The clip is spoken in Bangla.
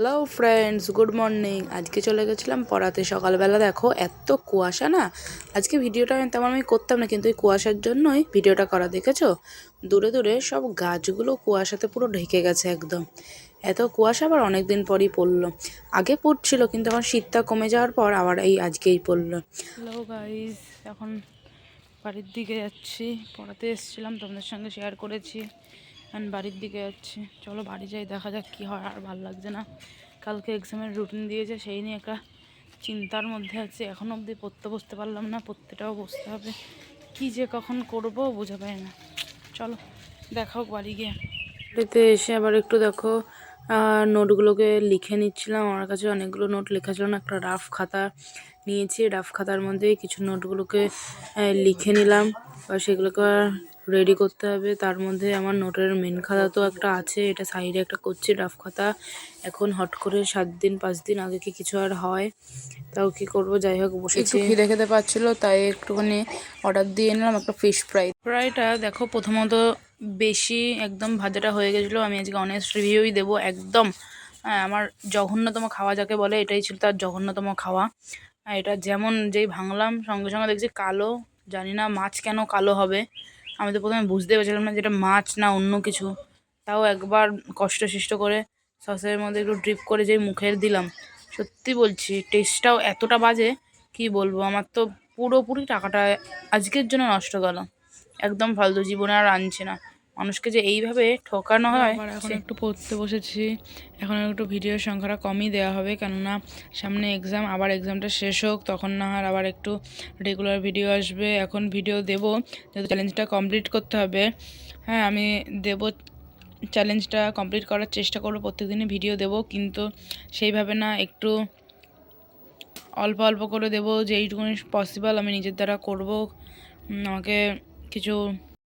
হ্যালো ফ্রেন্ডস গুড মর্নিং আজকে চলে গেছিলাম পড়াতে সকালবেলা। দেখো, এত কুয়াশা না? আজকে ভিডিওটা আমি তেমন আমি করতাম না, কিন্তু এই কুয়াশার জন্যই ভিডিওটা করা, দেখেছ? দূরে দূরে সব গাছগুলো কুয়াশাতে পুরো ঢেকে গেছে একদম। এত কুয়াশা আবার অনেক দিন পরই পড়ল। আগে পড়ছিল, কিন্তু এখন শীতটা কমে যাওয়ার পর আবার এই আজকেই পড়ল। হ্যালো গাইজ এখন বাড়ির দিকে যাচ্ছি। পড়াতে এসেছিলাম, তোমাদের সঙ্গে শেয়ার করেছি। এখন বাড়ির দিকে যাচ্ছি। চলো বাড়ি যাই, দেখা যাক কী হয়, আর ভালো লাগছে না। কালকে এক্সামের রুটিন দিয়েছে, সেই নিয়ে একটা চিন্তার মধ্যে আছে। এখন অবধি পড়তে বসতে পারলাম না, পড়তেটাও বসতে হবে। কি যে কখন করব বোঝা পাই না। চলো দেখাও বাড়ি গিয়ে। বাড়িতে এসে আবার একটু দেখো নোটগুলোকে লিখে নিচ্ছিলাম। আমার কাছে অনেকগুলো নোট লেখা ছিল না, একটা রাফ খাতা নিয়েছি। রাফ খাতার মধ্যে কিছু নোটগুলোকে লিখে নিলাম। বা সেগুলোকে রেডি করতে হবে। তার মধ্যে আমার নোটের মেন খাতা তো একটা আছে এটা সাইডে একটা করছি রাফ খাতা। এখন হট করে সাত দিন পাঁচ দিন আগে কি কিছু আর হয় তাও কি করব? যাই হোক বসেছি। খিদে খেতে পাচ্ছিল তাই একটুখানি অর্ডার দিয়ে নিলাম একটা ফিশ ফ্রাই ফ্রাইটা দেখো প্রথমত বেশি একদম ভাজাটা হয়ে গেছিল। আমি আজকে অনেস্ট রিভিউই দেবো একদম। হ্যাঁ, আমার জঘন্যতম খাওয়া যাকে বলে এটাই ছিল তার জঘন্যতম খাওয়া। হ্যাঁ, এটা যেমন যেই ভাঙলাম সঙ্গে সঙ্গে দেখছি কালো জানি না মাছ কেন কালো হবে। আমি তো প্রথমে বুঝতে পারছিলাম না যেটা মাছ না অন্য কিছু। তাও একবার কষ্ট সৃষ্ট করে সসের মধ্যে একটু ড্রিপ করে যেই মুখের দিলাম। সত্যি বলছি টেস্টটাও এতটা বাজে, কি বলব? আমার তো পুরোপুরি টাকাটা আজকের জন্য নষ্ট গেল। একদম ফালতু জীবনে আর আনছে না। মানুষকে যে এইভাবে ঠকানো হয় এখন একটু পড়তে বসেছি। এখন একটু ভিডিওর সংখ্যাটা কমই দেওয়া হবে কেননা সামনে এক্সাম আবার এক্সামটা শেষ হোক তখন না হয় আবার একটু রেগুলার ভিডিও আসবে। এখন ভিডিও দেব যেহেতু চ্যালেঞ্জটা কমপ্লিট করতে হবে। হ্যাঁ আমি দেব চ্যালেঞ্জটা কমপ্লিট করার চেষ্টা করব প্রত্যেকদিনই ভিডিও দেব কিন্তু সেইভাবে না একটু অল্প অল্প করে দেবো যেইটুকুনি পসিবল আমি নিজের দ্বারা করব। আমাকে কিছু